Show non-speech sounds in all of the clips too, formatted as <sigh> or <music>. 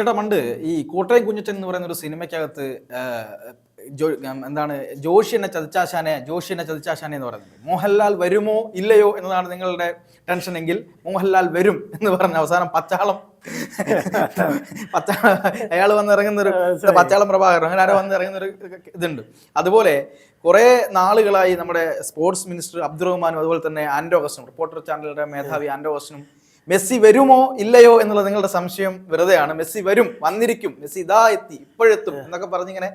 ചേട്ടാ പണ്ട് ഈ കോട്ടയം കുഞ്ഞച്ചൻ എന്ന് പറയുന്ന ഒരു സിനിമയ്ക്കകത്ത് എന്താണ് ജോഷി എന്നെ ചതിച്ചാശാനെ ജോഷി എന്നെ ചതിച്ചാശാനെ എന്ന് പറയുന്നത്. മോഹൻലാൽ വരുമോ ഇല്ലയോ എന്നതാണ് നിങ്ങളുടെ ടെൻഷൻ എങ്കിൽ മോഹൻലാൽ വരും എന്ന് പറഞ്ഞ അവസാനം പച്ചാളം. പച്ചാളം അയാൾ വന്നിറങ്ങുന്ന ഒരു പച്ചാളം പ്രഭാകരൻ അങ്ങനെ ആരോ വന്നിറങ്ങുന്ന ഒരു ഇതുണ്ട്. അതുപോലെ കുറെ നാളുകളായി നമ്മുടെ സ്പോർട്സ് മിനിസ്റ്റർ അബ്ദുറഹ്മാനും അതുപോലെ തന്നെ ആൻഡോ റിപ്പോർട്ടർ ചാനലിന്റെ മേധാവി ആൻഡോ മെസ്സി വരുമോ ഇല്ലയോ എന്നുള്ള നിങ്ങളുടെ സംശയം വെറുതെയാണ്. മെസ്സി വരും വന്നിരിക്കും. മെസ്സി ഇതാ എത്തി ഇപ്പോഴെത്തും എന്നൊക്കെ പറഞ്ഞിങ്ങനെ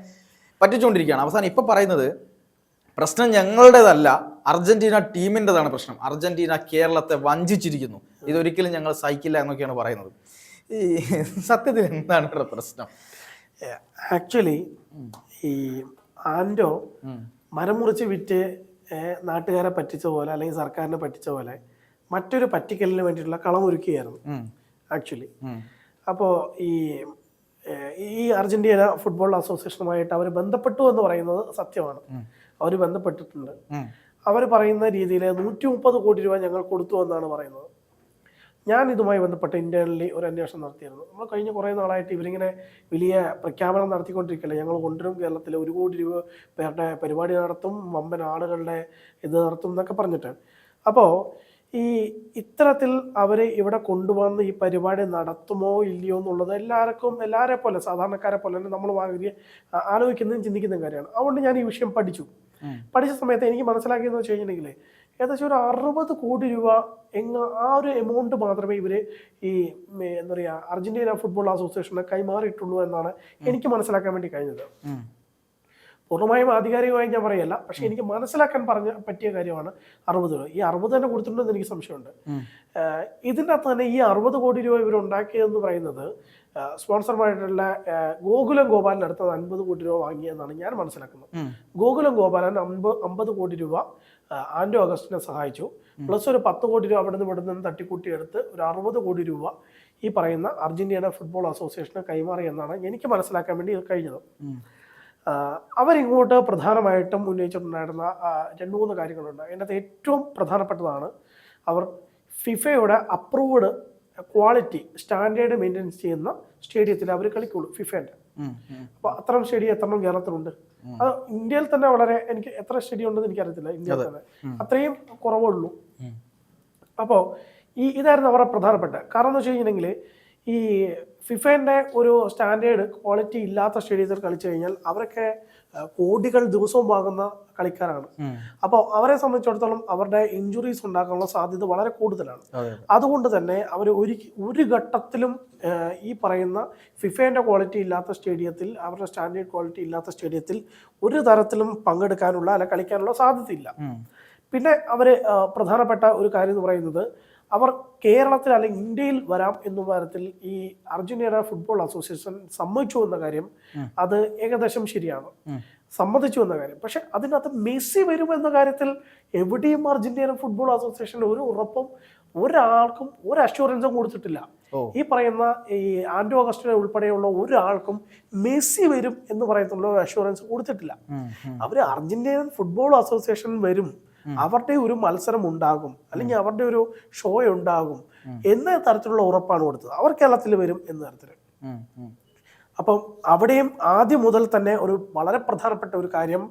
പറ്റിച്ചുകൊണ്ടിരിക്കുകയാണ്. അവസാനം ഇപ്പം പറയുന്നത് പ്രശ്നം ഞങ്ങളുടേതല്ല അർജന്റീന ടീമിന്റെതാണ് പ്രശ്നം. അർജന്റീന കേരളത്തെ വഞ്ചിച്ചിരിക്കുന്നു. ഇതൊരിക്കലും ഞങ്ങൾ സഹിക്കില്ല എന്നൊക്കെയാണ് പറയുന്നത്. ഈ സത്യത്തിൽ എന്താണ് ഇവിടെ പ്രശ്നം? ആക്ച്വലി ഈ ആൻഡോ മരം മുറിച്ച് വിറ്റ് നാട്ടുകാരെ പറ്റിച്ച പോലെ അല്ലെങ്കിൽ സർക്കാരിനെ പറ്റിച്ച പോലെ മറ്റൊരു പറ്റിക്കലിന് വേണ്ടിയിട്ടുള്ള കളമൊരുക്കുകയായിരുന്നു. ആക്ച്വലി. അപ്പോൾ ഈ ഈ അർജന്റീന ഫുട്ബോൾ അസോസിയേഷനുമായിട്ട് അവർ ബന്ധപ്പെട്ടു എന്ന് പറയുന്നത് സത്യമാണ്. അവർ ബന്ധപ്പെട്ടിട്ടുണ്ട്. അവർ പറയുന്ന രീതിയിൽ നൂറ്റി മുപ്പത് കോടി രൂപ ഞങ്ങൾ കൊടുത്തു എന്നാണ് പറയുന്നത്. ഞാൻ ഇതുമായി ബന്ധപ്പെട്ട് ഇന്റേണലി ഒരു അന്വേഷണം നടത്തിയിരുന്നു. നമ്മൾ കഴിഞ്ഞ കുറേ നാളായിട്ട് ഇവരിങ്ങനെ വലിയ പ്രഖ്യാപനം നടത്തിക്കൊണ്ടിരിക്കില്ല? ഞങ്ങൾ കൊണ്ടുവരും കേരളത്തിൽ ഒരു കോടി രൂപ പേരുടെ പരിപാടി നടത്തും വമ്പൻ ആളുകളുടെ ഇത് നടത്തും എന്നൊക്കെ പറഞ്ഞിട്ട്. അപ്പോൾ ഈ ഇത്തരത്തിൽ അവരെ ഇവിടെ കൊണ്ടുവന്ന് ഈ പരിപാടി നടത്തുമോ ഇല്ലയോ എന്നുള്ളത് എല്ലാവർക്കും എല്ലാവരെ പോലെ സാധാരണക്കാരെ പോലെ തന്നെ നമ്മൾ വളരെ ആലോചിക്കുന്നതും ചിന്തിക്കുന്നതും കാര്യമാണ്. അതുകൊണ്ട് ഞാൻ ഈ വിഷയം പഠിച്ചു. പഠിച്ച സമയത്ത് എനിക്ക് മനസ്സിലാക്കിയെന്ന് വെച്ച് കഴിഞ്ഞിട്ടുണ്ടെങ്കിൽ ഏകദേശം ഒരു അറുപത് കോടി രൂപ എങ്ങ ആ ഒരു എമൗണ്ട് മാത്രമേ ഇവർ ഈ എന്താ പറയുക അർജന്റീന ഫുട്ബോൾ അസോസിയേഷനെ കൈമാറിയിട്ടുള്ളൂ എന്നാണ് എനിക്ക് മനസ്സിലാക്കാൻ വേണ്ടി കഴിഞ്ഞത്. പൂർണമായും ആധികാരികമായി ഞാൻ പറയല്ല. പക്ഷെ എനിക്ക് മനസ്സിലാക്കാൻ പറഞ്ഞ പറ്റിയ കാര്യമാണ് അറുപത് രൂപ. ഈ അറുപത് തന്നെ കൊടുത്തിട്ടുണ്ടെന്ന് എനിക്ക് സംശയമുണ്ട്. ഇതിന്റെ അകത്ത് തന്നെ ഈ അറുപത് കോടി രൂപ ഇവർ ഉണ്ടാക്കിയതെന്ന് പറയുന്നത് സ്പോൺസർമായിട്ടുള്ള ഗോകുലം ഗോപാലിന്റെ അടുത്ത് അൻപത് കോടി രൂപ വാങ്ങിയെന്നാണ് ഞാൻ മനസ്സിലാക്കുന്നത്. ഗോകുലം ഗോപാലൻ അമ്പത് അമ്പത് കോടി രൂപ ആൻഡ്രോ ആൻഡോ അഗസ്റ്റിനെ സഹായിച്ചു. പ്ലസ് ഒരു പത്ത് കോടി രൂപ അവിടെ നിന്ന് ഇവിടെ നിന്ന് തട്ടിക്കൂട്ടി എടുത്ത് ഒരു അറുപത് കോടി രൂപ ഈ പറയുന്ന അർജന്റീന ഫുട്ബോൾ അസോസിയേഷന് കൈമാറി എന്നാണ് എനിക്ക് മനസ്സിലാക്കാൻ വേണ്ടി കഴിഞ്ഞത്. അവരിങ്ങോട്ട് പ്രധാനമായിട്ടും ഉന്നയിച്ചിട്ടുണ്ടായിരുന്ന രണ്ടു മൂന്ന് കാര്യങ്ങളുണ്ട്. അതിനകത്ത് ഏറ്റവും പ്രധാനപ്പെട്ടതാണ് അവർ ഫിഫയുടെ അപ്രൂവ്ഡ് ക്വാളിറ്റി സ്റ്റാൻഡേർഡ് മെയിന്റെയിൻ ചെയ്യുന്ന സ്റ്റേഡിയത്തിൽ അവർ കളിക്കുള്ളൂ ഫിഫേന്റെ. അപ്പോൾ അത്തരം സ്റ്റേഡിയം എത്രണ്ണം കേരളത്തിലുണ്ട്? അത് ഇന്ത്യയിൽ തന്നെ വളരെ എനിക്ക് എത്ര സ്റ്റേഡിയം ഉണ്ടെന്ന് എനിക്കറിയത്തില്ല ഇന്ത്യയിൽ തന്നെ. അത്രയും കുറവുള്ളൂ. അപ്പോൾ ഈ ഇതായിരുന്നു അവരുടെ പ്രധാനപ്പെട്ട. കാരണം എന്ന് വെച്ച് കഴിഞ്ഞിട്ടുണ്ടെങ്കിൽ ഈ ഫിഫേന്റെ ഒരു സ്റ്റാൻഡേർഡ് ക്വാളിറ്റി ഇല്ലാത്ത സ്റ്റേഡിയത്തിൽ കളിച്ചു കഴിഞ്ഞാൽ അവരൊക്കെ കോടികൾ ദിവസവും വാങ്ങുന്ന കളിക്കാരാണ്. അപ്പോൾ അവരെ സംബന്ധിച്ചിടത്തോളം അവരുടെ ഇഞ്ചുറീസ് ഉണ്ടാക്കാനുള്ള സാധ്യത വളരെ കൂടുതലാണ്. അതുകൊണ്ട് തന്നെ അവർ ഒരു ഒരു ഘട്ടത്തിലും ഈ പറയുന്ന ഫിഫേന്റെ ക്വാളിറ്റി ഇല്ലാത്ത സ്റ്റേഡിയത്തിൽ അവരുടെ സ്റ്റാൻഡേർഡ് ക്വാളിറ്റി ഇല്ലാത്ത സ്റ്റേഡിയത്തിൽ ഒരു തരത്തിലും പങ്കെടുക്കാനുള്ള അല്ല കളിക്കാനുള്ള സാധ്യതയില്ല. പിന്നെ അവർ പ്രധാനപ്പെട്ട ഒരു കാര്യം എന്ന് പറയുന്നത് അവർ കേരളത്തിൽ അല്ലെങ്കിൽ ഇന്ത്യയിൽ വരാം എന്ന തരത്തിൽ ഈ അർജന്റീന ഫുട്ബോൾ അസോസിയേഷൻ സമ്മതിച്ചു എന്ന കാര്യം അത് ഏകദേശം ശരിയാണ്. സമ്മതിച്ചു എന്ന കാര്യം. പക്ഷെ അതിനകത്ത് മെസ്സി വരും എന്ന കാര്യത്തിൽ എവിടെയും അർജന്റീന ഫുട്ബോൾ അസോസിയേഷൻ ഒരു ഉറപ്പും ഒരാൾക്കും ഒരു അഷ്വറൻസും കൊടുത്തിട്ടില്ല. ഈ പറയുന്ന ഈ ആൻഡോ അഗസ്റ്റിനെ ഉൾപ്പെടെയുള്ള ഒരാൾക്കും മെസ്സി വരും എന്ന് പറയത്തുള്ള ഒരു അഷ്വറൻസ് കൊടുത്തിട്ടില്ല. അവർ അർജന്റീനൻ ഫുട്ബോൾ അസോസിയേഷൻ വരും. അവരുടെ ഒരു മത്സരം ഉണ്ടാകും. അല്ലെങ്കിൽ അവരുടെ ഒരു ഷോ ഉണ്ടാകും. എന്ന തരത്തിലുള്ള ഉറപ്പാണ് കൊടുത്തത്. അവർ കേരളത്തിൽ വരും എന്ന തരത്തിൽ. ഉം. അപ്പം അവിടെയും ആദ്യം മുതൽ തന്നെ ഒരു വളരെ പ്രധാനപ്പെട്ട ഒരു കാര്യം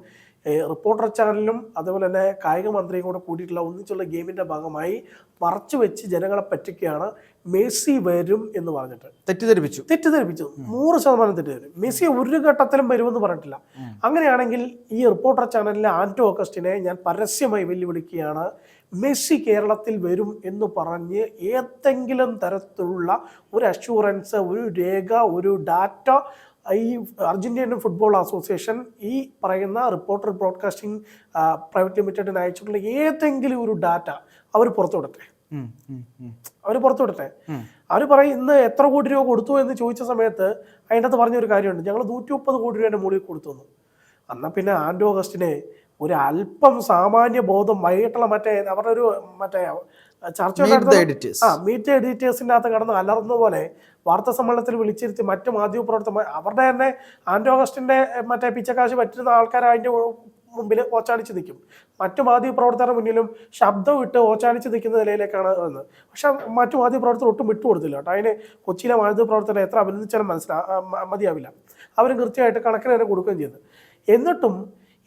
റിപ്പോർട്ടർ ചാനലിലും അതുപോലെ തന്നെ കായിക മന്ത്രിയും കൂടെ കൂടിയിട്ടുള്ള ഒന്നിച്ചുള്ള ഗെയിമിന്റെ ഭാഗമായി മറച്ചു വെച്ച് ജനങ്ങളെ പറ്റിക്കുകയാണ് മെസ്സി വരും എന്ന് പറഞ്ഞിട്ട്. തെറ്റിദ്ധരിപ്പിച്ചു. തെറ്റിദ്ധരിപ്പിച്ചു. നൂറ് ശതമാനം തെറ്റിദ്ധരിപ്പിച്ചു. മെസ്സി ഒരു ഘട്ടത്തിലും വരുമെന്ന് പറഞ്ഞിട്ടില്ല. അങ്ങനെയാണെങ്കിൽ ഈ റിപ്പോർട്ടർ ചാനലിലെ ആന്റോ ഓഗസ്റ്റിനെ ഞാൻ പരസ്യമായി വെല്ലുവിളിക്കുകയാണ്. മെസ്സി കേരളത്തിൽ വരും എന്ന് പറഞ്ഞ് ഏതെങ്കിലും തരത്തിലുള്ള ഒരു അഷൂറൻസ് ഒരു രേഖ ഒരു ഡാറ്റ ഈ അർജന്റീനൻ ഫുട്ബോൾ അസോസിയേഷൻ ഈ പറയുന്ന റിപ്പോർട്ടർ ബ്രോഡ്കാസ്റ്റിംഗ് പ്രൈവറ്റ് ലിമിറ്റഡിന് അയച്ചിട്ടുള്ള ഏതെങ്കിലും ഒരു ഡാറ്റ അവർ പുറത്തുവിടട്ടെ. അവർ പുറത്തു വിടട്ടെ. അവർ പറയും ഇന്ന് എത്ര കോടി രൂപ കൊടുത്തു? എന്ന് ചോദിച്ച സമയത്ത് അതിന്റെ അകത്ത് പറഞ്ഞൊരു കാര്യമുണ്ട്. ഞങ്ങൾ നൂറ്റി മുപ്പത് കോടി രൂപേന്റെ മുകളിൽ കൊടുത്തു എന്ന് എന്നാൽ പിന്നെ ആൻഡോ ഓഗസ്റ്റിനെ ഒരു അല്പം സാമാന്യ ബോധം വൈകിട്ടുള്ള മറ്റേ അവരുടെ ഒരു മറ്റേ ചർച്ച ആ മീറ്റ് എഡിറ്റേഴ്സിന്റെ അകത്ത് കടന്ന് അലർന്ന പോലെ വാർത്താ സമ്മേളനത്തിൽ വിളിച്ചിരുത്തി മറ്റു മാധ്യമപ്രവർത്തകർ അവരുടെ തന്നെ ആൻഡോ ഓഗസ്റ്റിന്റെ മറ്റേ പിച്ചക്കാശ് പറ്റുന്ന ആൾക്കാർ അതിന്റെ മുമ്പിൽ ഓച്ചാടിച്ച് നിൽക്കും. മറ്റു മാധ്യമ പ്രവർത്തകരുടെ മുന്നിലും ശബ്ദം ഇട്ട് ഓച്ചാടിച്ച് നിൽക്കുന്ന നിലയിലേക്കാണ് വന്നത്. പക്ഷെ മറ്റു മാധ്യമ പ്രവർത്തകർ ഒട്ടും വിട്ടുകൊടുത്തില്ല കേട്ടോ. അതിന് കൊച്ചിയിലെ മാധ്യമ പ്രവർത്തകരെ എത്ര അഭിനന്ദിച്ചാലും മനസ്സിലാ മതിയാവില്ല. അവരും കൃത്യമായിട്ട് കണക്കിന് തന്നെ കൊടുക്കുകയും ചെയ്തു. എന്നിട്ടും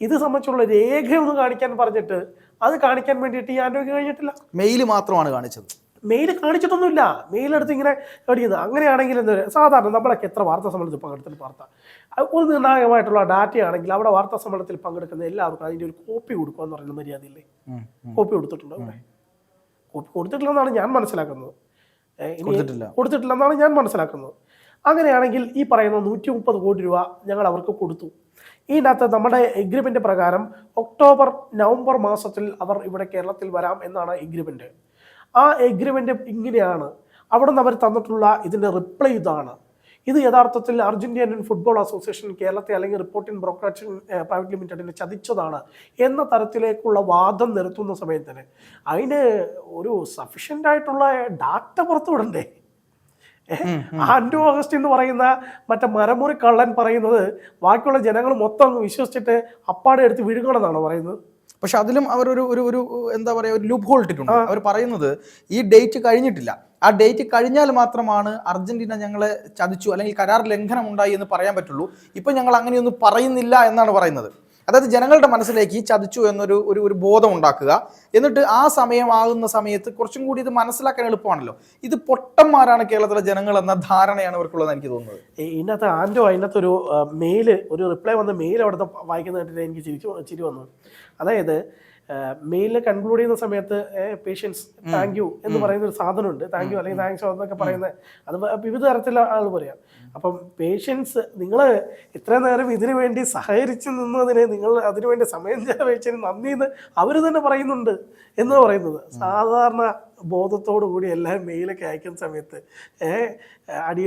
ഇത് സംബന്ധിച്ചുള്ള രേഖയൊന്നും കാണിക്കാൻ പറഞ്ഞിട്ട് അത് കാണിക്കാൻ വേണ്ടിയിട്ട് ഈ ആരോഗ്യം കഴിഞ്ഞിട്ടില്ല. മെയിൽ മാത്രമാണ് കാണിച്ചത്. മെയിൽ കാണിച്ചിട്ടൊന്നുമില്ല. മെയിലെടുത്ത് ഇങ്ങനെ കാണിക്കുന്നത് അങ്ങനെയാണെങ്കിൽ എന്താ സാധാരണ നമ്മളൊക്കെ എത്ര വാർത്താ സമ്മേളനത്തിൽ പങ്കെടുത്തിട്ട് വാർത്ത. ഒരു നിർണായകമായിട്ടുള്ള ഡാറ്റയാണെങ്കിൽ അവിടെ വാർത്താ സമ്മേളനത്തിൽ പങ്കെടുക്കുന്ന എല്ലാവർക്കും അതിന്റെ ഒരു കോപ്പി കൊടുക്കുക എന്ന് പറയുന്ന മര്യാദയില്ലേ. കോപ്പി കൊടുത്തിട്ടുണ്ടോ. അവിടെ കോപ്പി കൊടുത്തിട്ടില്ലെന്നാണ് ഞാൻ മനസ്സിലാക്കുന്നത്. കൊടുത്തിട്ടില്ലെന്നാണ് ഞാൻ മനസ്സിലാക്കുന്നത്. അങ്ങനെയാണെങ്കിൽ ഈ പറയുന്ന നൂറ്റി മുപ്പത് കോടി രൂപ ഞങ്ങൾ അവർക്ക് കൊടുത്തു. ഇതിനകത്ത് നമ്മുടെ എഗ്രിമെന്റ് പ്രകാരം ഒക്ടോബർ നവംബർ മാസത്തിൽ അവർ ഇവിടെ കേരളത്തിൽ വരാം എന്നാണ് എഗ്രിമെന്റ് ആ എഗ്രിമെന്റ് ഇങ്ങനെയാണ്. അവിടെ നിന്ന് അവർ തന്നിട്ടുള്ള ഇതിന്റെ റിപ്ലൈ ഇതാണ്. ഇത് യഥാർത്ഥത്തിൽ അർജന്റീനിയൻ ഫുട്ബോൾ അസോസിയേഷൻ കേരളത്തെ അല്ലെങ്കിൽ റിപ്പോർട്ടിംഗ് ബ്രോക്കറേജ് പ്രൈവറ്റ് ലിമിറ്റഡിനെ ചതിച്ചതാണ് എന്ന തരത്തിലേക്കുള്ള വാദം നിരത്തുന്ന സമയത്തിന്. അതിന് ഒരു സഫീഷ്യന്റ് ആയിട്ടുള്ള ഡാറ്റ പുറത്തുവിടണ്ടേ? ഏഹ്? ആൻഡ്രൂ ഓഗസ്റ്റ് എന്ന് പറയുന്ന മറ്റേ മരമുറി കള്ളൻ പറയുന്നത് ബാക്കിയുള്ള ജനങ്ങൾ മൊത്തം അങ്ങ് വിശ്വസിച്ചിട്ട് അപ്പാടെ എടുത്ത് വിഴുങ്ങണമെന്നാണ് പറയുന്നത്? പക്ഷെ അതിലും അവരൊരു ഒരു ഒരു എന്താ പറയുക ഒരു ലൂപ്പ് ഹോൾ ഇട്ടിട്ടുണ്ട്. അവർ പറയുന്നത് ഈ ഡേറ്റ് കഴിഞ്ഞിട്ടില്ല. ആ ഡേറ്റ് കഴിഞ്ഞാൽ മാത്രമാണ് അർജന്റീന ഞങ്ങളെ ചതിച്ചു അല്ലെങ്കിൽ കരാർ ലംഘനം ഉണ്ടായി എന്ന് പറയാൻ പറ്റുള്ളൂ. ഇപ്പൊ ഞങ്ങൾ അങ്ങനെയൊന്നും പറയുന്നില്ല എന്നാണ് പറയുന്നത്. അതായത് ജനങ്ങളുടെ മനസ്സിലേക്ക് ചതിച്ചു എന്നൊരു ഒരു ഒരു ബോധം ഉണ്ടാക്കുക. എന്നിട്ട് ആ സമയമാകുന്ന സമയത്ത് കുറച്ചും കൂടി ഇത് മനസ്സിലാക്കാൻ എളുപ്പമാണല്ലോ. ഇത് പൊട്ടന്മാരാണ് കേരളത്തിലെ ജനങ്ങൾ എന്ന ധാരണയാണ് ഇവർക്കുള്ളത് എനിക്ക് തോന്നുന്നത്. ഇന്നത്തെ ആൻഡോ അതിനകത്തൊരു മെയിൽ ഒരു റിപ്ലൈ വന്ന മെയിൽ അവിടുത്തെ വായിക്കുന്നതായിട്ട് എനിക്ക് ചിരിച്ചു ചിരി വന്നു അതായത് മെയിലിൽ കൺക്ലൂഡ് ചെയ്യുന്ന സമയത്ത് പേഷ്യൻസ് താങ്ക് യു എന്ന് പറയുന്ന ഒരു സാധനമുണ്ട്. താങ്ക് യു അല്ലെങ്കിൽ താങ്ക്സ് എന്നൊക്കെ പറയുന്ന അത് വിവിധ തരത്തിലുള്ള ആൾ പറയാം. അപ്പം പേഷ്യൻസ് നിങ്ങൾ ഇത്രയും നേരം ഇതിനു വേണ്ടി സഹകരിച്ച് നിന്നതിന് നിങ്ങൾ അതിനു വേണ്ടി സമയം ചെലവഴിച്ചതിന് നന്ദി എന്ന് അവർ തന്നെ പറയുന്നുണ്ട് എന്ന് പറയുന്നത്. സാധാരണ ബോധത്തോടു കൂടി എല്ലാവരും മെയിലൊക്കെ അയക്കുന്ന സമയത്ത് ഏഹ്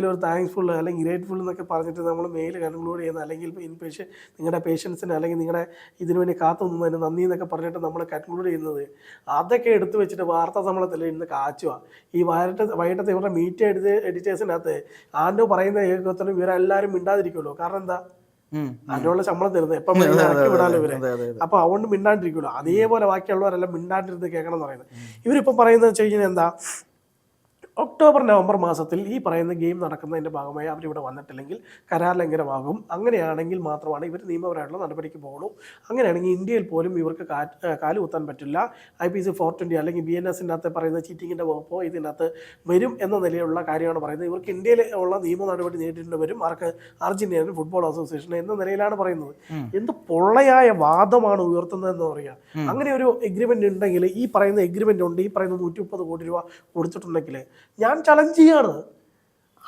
ഒരു താങ്ക്സ്ഫുൾ അല്ലെങ്കിൽ ഗ്രേറ്റ്ഫുൾ എന്നൊക്കെ പറഞ്ഞിട്ട് നമ്മൾ മെയിൽ കൺക്ലൂഡ് ചെയ്യുന്ന അല്ലെങ്കിൽ ഇൻ പേഷ്യൻ നിങ്ങളുടെ പേഷ്യൻസിന് അല്ലെങ്കിൽ നിങ്ങളുടെ ഇതിനു വേണ്ടി കാത്തു നിന്നതിന് നന്ദി എന്നൊക്കെ പറഞ്ഞിട്ട് നമ്മൾ കൺക്ലൂഡ് ചെയ്യുന്നത്. അതൊക്കെ എടുത്തു വെച്ചിട്ട് വാർത്താ സമ്മളത്തിൽ ഇന്ന് കാച്ചുക ഈ വൈകിട്ട് വൈകിട്ടത്തെ ഇവരുടെ മീറ്റ് എഡിറ്റ് എഡിറ്റേഴ്സിനകത്ത് ആൻഡോ പറയുന്ന ഏകത്വത്തിനും ഇവരെല്ലാവരും മിണ്ടാതിരിക്കുമല്ലോ കാരണം എന്താ? ആൻഡോയുള്ള ശമ്പളം തരുന്നത്. എപ്പം വിടാലോ ഇവരെ. അപ്പൊ അതുകൊണ്ട് മിണ്ടാണ്ടിരിക്കുമല്ലോ അതേപോലെ ബാക്കിയുള്ളവരെല്ലാം മിണ്ടാണ്ടിരുന്ന് കേൾക്കണം എന്ന് പറയുന്നത്. ഇവരിപ്പം പറയുന്നത് വെച്ച് കഴിഞ്ഞാൽ എന്താ? ഒക്ടോബർ നവംബർ മാസത്തിൽ ഈ പറയുന്ന ഗെയിം നടക്കുന്നതിന്റെ ഭാഗമായി അവരിവിടെ വന്നിട്ടില്ലെങ്കിൽ കരാർ ലംഘനമാകും. അങ്ങനെയാണെങ്കിൽ മാത്രമാണ് ഇവർ നിയമപരമായിട്ടുള്ള നടപടിക്ക് പോകുള്ളൂ അങ്ങനെയാണെങ്കിൽ ഇന്ത്യയിൽ പോലും ഇവർക്ക് കാലു കുത്താൻ പറ്റില്ല. I P C four twenty അല്ലെങ്കിൽ ബി എൻ എസിന്റെ അകത്ത് പറയുന്ന ചീറ്റിങ്ങിന്റെ വകുപ്പോ ഇതിനകത്ത് വരും എന്ന നിലയിലുള്ള കാര്യമാണ് പറയുന്നത്. ഇവർക്ക് ഇന്ത്യയിൽ ഉള്ള നിയമ നടപടി നേരിടേണ്ടി വരും. ആർക്ക്? അർജന്റീനൻ ഫുട്ബോൾ അസോസിയേഷൻ എന്ന നിലയിലാണ് പറയുന്നത്. എന്ത് പൊള്ളയായ വാദമാണ് ഉയർത്തുന്നതെന്ന് പറയുക അങ്ങനെ ഒരു എഗ്രിമെന്റ് ഉണ്ടെങ്കിൽ ഈ പറയുന്ന എഗ്രിമെന്റ് ഉണ്ട്. ഈ പറയുന്ന നൂറ്റി മുപ്പത് കോടി രൂപ കൊടുത്തിട്ടുണ്ടെങ്കിൽ ഞാൻ ചലഞ്ച് ചെയ്യാണ്.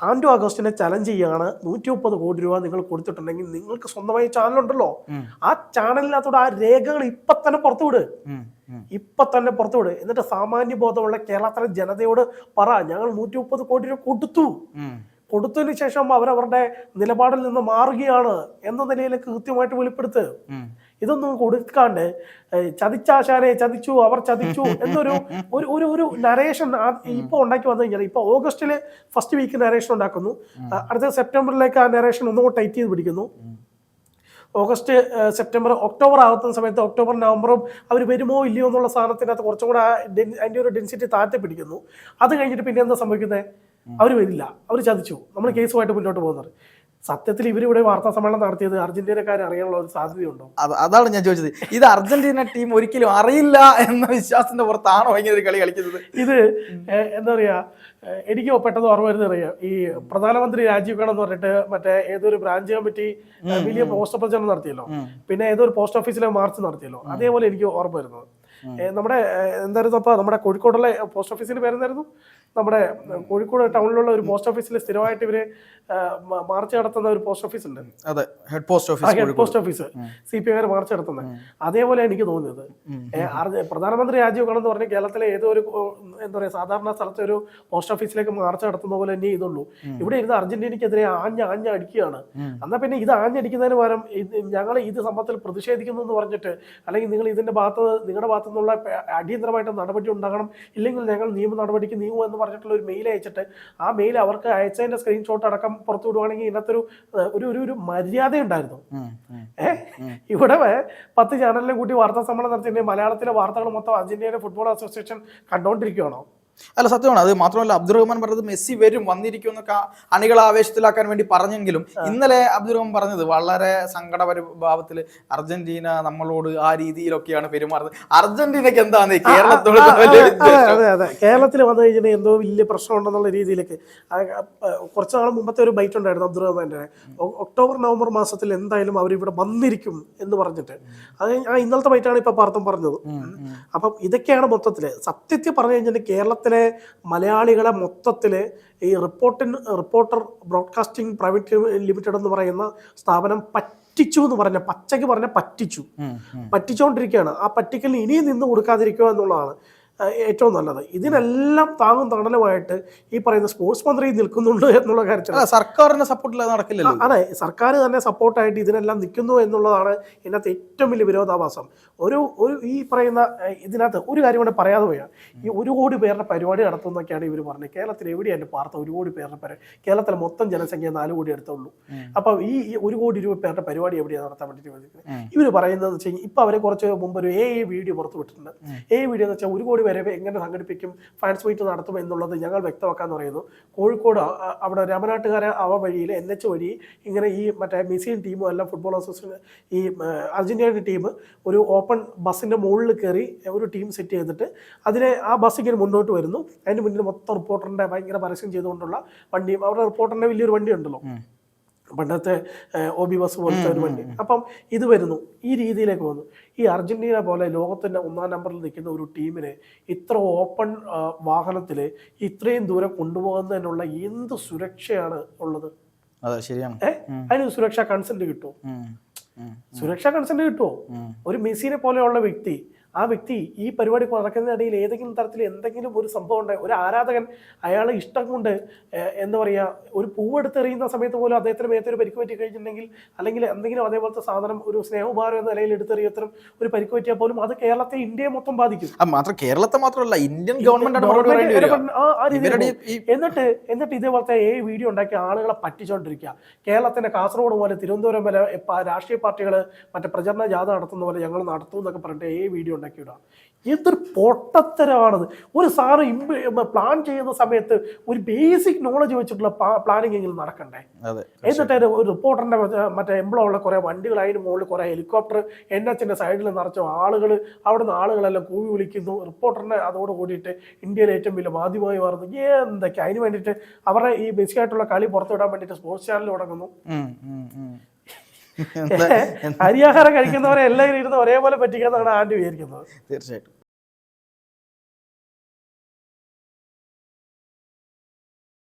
ആൻഡോ അഗസ്റ്റിനെ ചലഞ്ച് ചെയ്യാണ്. നൂറ്റി മുപ്പത് കോടി രൂപ നിങ്ങൾ കൊടുത്തിട്ടുണ്ടെങ്കിൽ നിങ്ങൾക്ക് സ്വന്തമായി ചാനലുണ്ടല്ലോ ആ ചാനലിനകത്തോടെ ആ രേഖകൾ ഇപ്പൊ തന്നെ പുറത്തുവിട്. ഇപ്പൊ തന്നെ പുറത്തുവിട് എന്നിട്ട് സാമാന്യ ബോധമുള്ള കേരളത്തിലെ ജനതയോട് പറ ഞങ്ങൾ നൂറ്റി മുപ്പത് കോടി രൂപ കൊടുത്തു. കൊടുത്തതിന് ശേഷം അവരവരുടെ നിലപാടിൽ നിന്ന് മാറുകയാണ്. എന്ന നിലയിലേക്ക് കൃത്യമായിട്ട് വെളിപ്പെടുത്ത്. ഇതൊന്നും കൊടുക്കാണ്ട് ചതിച്ചാശാനെ ചതിച്ചു അവർ ചതിച്ചു <laughs> എന്നൊരു ഒരു ഒരു ഒരു നരേഷൻ ഇപ്പൊ ഉണ്ടാക്കി വന്നു കഴിഞ്ഞാൽ ഇപ്പൊ ഓഗസ്റ്റിൽ ഫസ്റ്റ് വീക്ക് നരേഷൻ ഉണ്ടാക്കുന്നു. അടുത്ത സെപ്റ്റംബറിലേക്ക് ആ നരേഷൻ ഒന്നുകൂടെ ടൈറ്റ് ചെയ്ത് പിടിക്കുന്നു. ഓഗസ്റ്റ് സെപ്റ്റംബർ ഒക്ടോബർ ആകുന്ന സമയത്ത് ഒക്ടോബർ നവംബറും അവർ വരുമോ ഇല്ലയോ എന്നുള്ള സാധനത്തിനകത്ത് കുറച്ചും കൂടെ അതിന്റെ ഒരു ഡെൻസിറ്റി താഴ്ത്തി പിടിക്കുന്നു. അത് കഴിഞ്ഞിട്ട് പിന്നെ എന്താ സംഭവിക്കുന്നത്? അവർ വരില്ല. അവർ ചതിച്ചു. നമ്മൾ കേസുമായിട്ട് മുന്നോട്ട് പോകുന്നത്. സത്യത്തിൽ ഇവരിവിടെ വാർത്താ സമ്മേളനം നടത്തിയത് അർജന്റീനക്കാരെ അറിയാനുള്ള ഒരു സാധ്യതയുണ്ടോ? അത് അതാണ് ഞാൻ ചോദിച്ചത്. ഇത് അർജന്റീന ടീം ഒരിക്കലും അറിയില്ല എന്ന വിശ്വാസത്തിന്റെ പുറത്താണോ ഇങ്ങനെ ഒരു കളി കളിക്കുന്നത്? ഇത് എന്താ പറയാ എനിക്ക് പെട്ടെന്ന് ഓർമ്മ വരുന്നത് അറിയാം ഈ പ്രധാനമന്ത്രി രാജീവ് എന്ന് പറഞ്ഞിട്ട് മറ്റേ ഏതൊരു ബ്രാഞ്ച് കമ്മിറ്റി വലിയ പോസ്റ്റ് പ്രചരണം നടത്തിയല്ലോ. പിന്നെ ഏതൊരു പോസ്റ്റ് ഓഫീസിലെ മാർച്ച് നടത്തിയല്ലോ. അതേപോലെ എനിക്ക് ഓർമ്മ വരുന്നത്. നമ്മുടെ എന്തായിരുന്നു അപ്പൊ നമ്മുടെ കോഴിക്കോടുള്ള പോസ്റ്റ് ഓഫീസിന്റെ പേരെന്തായിരുന്നു? നമ്മുടെ കോഴിക്കോട് ടൗണിലുള്ള ഒരു പോസ്റ്റ് ഓഫീസിൽ സ്ഥിരമായിട്ട് ഇവർ മാർച്ച് നടത്തുന്ന ഒരു പോസ്റ്റ് ഓഫീസ് ഉണ്ട്. അതെ head post office head post office. C P I march നടത്തുന്നത്. അതേപോലെ എനിക്ക് തോന്നിയത് പ്രധാനമന്ത്രി രാജീവ് എന്ന് പറഞ്ഞ കേരളത്തിലെ ഏതോ ഒരു എന്താ പറയാ സാധാരണ സ്ഥലത്തെ ഒരു പോസ്റ്റ് ഓഫീസിലേക്ക് മാർച്ച് നടത്തുന്ന പോലെ തന്നെ ഇതുള്ളൂ. ഇവിടെ ഇരുന്ന് അർജന്റീനയ്ക്കെതിരെ ആഞ്ഞ് ആഞ്ഞ് അടിക്കുകയാണ്. എന്നാ പിന്നെ ഇത് ആഞ്ഞടിക്കുന്നതിന് പകരം ഞങ്ങൾ ഇത് സംഭവത്തിൽ പ്രതിഷേധിക്കുന്നു എന്ന് പറഞ്ഞിട്ട് അല്ലെങ്കിൽ നിങ്ങൾ ഇതിന്റെ ഭാഗത്ത് നിങ്ങളുടെ ഭാഗത്തു നിന്നുള്ള അടിയന്തരമായിട്ട് നടപടി ഉണ്ടാകണം ഇല്ലെങ്കിൽ ഞങ്ങൾ നിയമ നടപടിക്ക് നീങ്ങും എന്ന് പറഞ്ഞിട്ടുള്ള ഒരു മെയിൽ അയച്ചിട്ട് ആ മെയിൽ അവർക്ക് അയച്ചതിന്റെ സ്ക്രീൻഷോട്ട് അടക്കം പുറത്തു വിടുവാണെങ്കിൽ ഇന്നത്തെ ഒരു ഒരു ഒരു ഒരു മര്യാദ ഉണ്ടായിരുന്നു ഏഹ് ഇവിടെ പത്ത് ചാനലിനെ കൂട്ടി വാർത്താ സമ്മേളനം നടത്തിയിട്ട് മലയാളത്തിലെ വാർത്തകൾ മൊത്തം അർജന്റീനയുടെ ഫുട്ബോൾ അസോസിയേഷൻ കണ്ടുകൊണ്ടിരിക്കുകയാണോ അല്ല സത്യമാണ്. അത് മാത്രമല്ല അബ്ദുറഹ്മാൻ പറഞ്ഞത് മെസ്സി വരും വന്നിരിക്കും എന്നൊക്കെ അണികളെ ആവേശത്തിലാക്കാൻ വേണ്ടി പറഞ്ഞെങ്കിലും ഇന്നലെ അബ്ദുറഹ്മാൻ പറഞ്ഞത് വളരെ സങ്കടപരിഭാവത്തിൽ അർജന്റീന നമ്മളോട് ആ രീതിയിലൊക്കെയാണ് പെരുമാറുന്നത്. അർജന്റീനക്ക് എന്താണ് കേരളത്തോട് അതെ അതെ കേരളത്തിൽ വന്നു കഴിഞ്ഞാൽ എന്തോ വലിയ പ്രശ്നമുണ്ടെന്നുള്ള രീതിയിലേക്ക്. കുറച്ച് നാൾ മുമ്പത്തെ ഒരു ബൈറ്റ് ഉണ്ടായിരുന്നു അബ്ദുറഹ്മാന്റെ ഒക്ടോബർ നവംബർ മാസത്തിൽ എന്തായാലും അവർ ഇവിടെ വന്നിരിക്കും എന്ന് പറഞ്ഞിട്ട്. അത് ആ ഇന്നലത്തെ ബൈറ്റാണ് ഇപ്പൊ പാർത്ഥം പറഞ്ഞത്. അപ്പം ഇതൊക്കെയാണ് മൊത്തത്തിൽ. സത്യത്തിൽ പറഞ്ഞു കഴിഞ്ഞാൽ കേരളത്തിലെ മലയാളികളെ മൊത്തത്തിൽ ഈ റിപ്പോർട്ടിൻ റിപ്പോർട്ടർ ബ്രോഡ്കാസ്റ്റിംഗ് പ്രൈവറ്റ് ലിമിറ്റഡ് എന്ന് പറയുന്ന സ്ഥാപനം പറ്റിച്ചു എന്ന് പറഞ്ഞ പച്ചയ്ക്ക് പറഞ്ഞ പറ്റിച്ചു. പറ്റിച്ചുകൊണ്ടിരിക്കുകയാണ് ആ പറ്റിക്കലിന് ഇനിയും നിന്ന് കൊടുക്കാതിരിക്കുക എന്നുള്ളതാണ്. ഏറ്റവും നല്ലത്. ഇതിനെല്ലാം താങ്ങും തണലുമായിട്ട് ഈ പറയുന്ന സ്പോർട്സ് മന്ത്രി നിൽക്കുന്നുണ്ട് എന്നുള്ള കാര്യത്തിൽ സർക്കാരിന്റെ സപ്പോർട്ടില്ല നടക്കില്ല അതെ സർക്കാർ തന്നെ സപ്പോർട്ടായിട്ട് ഇതിനെല്ലാം നിൽക്കുന്നു എന്നുള്ളതാണ് ഇതിനകത്ത് ഏറ്റവും വലിയ വിരോധാഭാസം. ഒരു ഒരു ഈ പറയുന്ന ഇതിനകത്ത് ഒരു കാര്യം കൂടെ പറയാതെ പോയാൽ ഈ ഒരു കോടി പേരുടെ പരിപാടി നടത്തുന്നൊക്കെയാണ് ഇവർ പറഞ്ഞത്. കേരളത്തിൽ എവിടെയാണ് പാർത്ത ഒരു കോടി പേരുടെ പരിപാടി കേരളത്തിലെ മൊത്തം ജനസംഖ്യ നാല് കോടി അടുത്തുള്ളൂ. അപ്പം ഈ ഒരു കോടി രൂപ പേരുടെ പരിപാടി എവിടെയാണ് നടത്താൻ വേണ്ടി ചോദിക്കുന്നത്? ഇവർ പറയുന്നത് വെച്ച് കഴിഞ്ഞാൽ ഇപ്പം അവരെ കുറച്ച് മുമ്പ് ഒരു എ വീഡിയോ പുറത്തു വിട്ടിട്ടുണ്ട്. എ വീഡിയോ എന്ന് വെച്ചാൽ ഒരു കോടി വരെ എങ്ങനെ സംഘടിപ്പിക്കും ഫാൻസ് മീറ്റ് നടത്തും എന്നുള്ളത് ഞങ്ങൾ വ്യക്തമാക്കാന്ന് പറയുന്നു. കോഴിക്കോട് അവിടെ രാമനാട്ടുകാര അവ വഴിയിൽ എൻ എച്ച് വഴി ഇങ്ങനെ ഈ മറ്റേ മെസ്സിയൻ ടീമും അല്ല ഫുട്ബോൾ അസോസിയേഷൻ ഈ അർജന്റീനയുടെ ടീം ഒരു ഓപ്പൺ ബസ്സിന്റെ മുകളിൽ കയറി ഒരു ടീം സെറ്റ് ചെയ്തിട്ട് അതിനെ ആ ബസ് ഇങ്ങനെ മുന്നോട്ട് വരുന്നു. അതിന് മുന്നിൽ മൊത്തം റിപ്പോർട്ടറിന്റെ ഭയങ്കര പരസ്യം ചെയ്തുകൊണ്ടുള്ള വണ്ടിയും. അവരുടെ റിപ്പോർട്ടറിന്റെ വലിയൊരു വണ്ടി ഉണ്ടല്ലോ പണ്ടത്തെ ഒ ബി ബസ് പോലത്തെ ഒരു വണ്ടി. അപ്പം ഇത് വരുന്നു. ഈ രീതിയിലേക്ക് വന്നു. ഈ അർജന്റീന പോലെ ലോകത്തിന്റെ ഒന്നാം നമ്പറിൽ നിൽക്കുന്ന ഒരു ടീമിനെ ഇത്ര ഓപ്പൺ വാഹനത്തിൽ ഇത്രയും ദൂരം കൊണ്ടുപോകുന്നതിനുള്ള എന്ത് സുരക്ഷയാണ് ഉള്ളത്? ശരിയാണ്. അതിന് സുരക്ഷാ കൺസെന്റ് കിട്ടുമോ. സുരക്ഷാ കൺസെന്റ് കിട്ടുമോ? ഒരു മെസ്സിനെ പോലെയുള്ള വ്യക്തി ആ വ്യക്തി ഈ പരിപാടി നടക്കുന്നതിനിടയിൽ ഏതെങ്കിലും തരത്തിൽ എന്തെങ്കിലും ഒരു സംഭവം ഉണ്ടായി ഒരു ആരാധകൻ അയാളെ ഇഷ്ടം കൊണ്ട് എന്താ പറയുക ഒരു പൂവെടുത്തെറിയുന്ന സമയത്ത് പോലും അദ്ദേഹത്തിന് മേത്തൊരു പരിക്ക് പറ്റി കഴിഞ്ഞിട്ടുണ്ടെങ്കിൽ അല്ലെങ്കിൽ എന്തെങ്കിലും അതേപോലത്തെ സാധനം ഒരു സ്നേഹോപഹാരം എന്ന നിലയിൽ എടുത്തെറിയത്തരം ഒരു പരിക്ക് പറ്റിയാൽ പോലും അത് കേരളത്തെ ഇന്ത്യയെ മൊത്തം ബാധിക്കും. മാത്രം കേരളത്തെ മാത്രമല്ല ഇന്ത്യൻ ഗവൺമെന്റ് എന്നിട്ട് എന്നിട്ട് ഇതേപോലത്തെ ഏ വീഡിയോ ഉണ്ടാക്കി ആളുകളെ പറ്റിച്ചോണ്ടിരിക്കുക. കേരളത്തിന്റെ കാസർഗോഡ് പോലെ തിരുവനന്തപുരം വരെ രാഷ്ട്രീയ പാർട്ടികൾ മറ്റേ പ്രചരണ ജാഥ നടത്തുന്ന പോലെ ഞങ്ങൾ നടത്തും എന്നൊക്കെ പറഞ്ഞിട്ട് ഏ വീഡിയോ ഉണ്ടാക്കി വിടാം എന്തൊരു പൊട്ടത്തരമാണത്. ഒരു സാറ് പ്ലാൻ ചെയ്യുന്ന സമയത്ത് ഒരു ബേസിക് നോളജ് വെച്ചിട്ടുള്ള പ്ലാനിങ് എങ്കിലും നടക്കണ്ടേ? എന്നിട്ട് ഒരു- റിപ്പോർട്ടറിന്റെ മറ്റേ- എംപ്ലോ ഉള്ള കുറെ വണ്ടികൾ അതിന് മുകളിൽ കുറെ ഹെലികോപ്റ്റർ എൻ എച്ചിന്റെ സൈഡിൽ നിറച്ച ആളുകൾ അവിടുന്ന് ആളുകളെല്ലാം കൂവി വിളിക്കുന്നു. റിപ്പോർട്ടറിനെ അതോട് കൂടിയിട്ട് ഇന്ത്യയിലെ ഏറ്റവും വലിയ മാധ്യമമായി മാറുന്നു. എന്തൊക്കെ? അതിന് വേണ്ടിയിട്ട് അവരുടെ ഈ ബേസിക് ആയിട്ടുള്ള കളി പുറത്തുവിടാൻ വേണ്ടിയിട്ട് സ്പോർട്സ് ചാനൽ തുടങ്ങുന്നു. അരിയാഹാരം കഴിക്കുന്നവരെ എല്ലാവരും ഇരുന്ന് ഒരേപോലെ പറ്റിക്കാന്നാണ് ആണ്ടി വിചാരിക്കുന്നത്. തീർച്ചയായിട്ടും.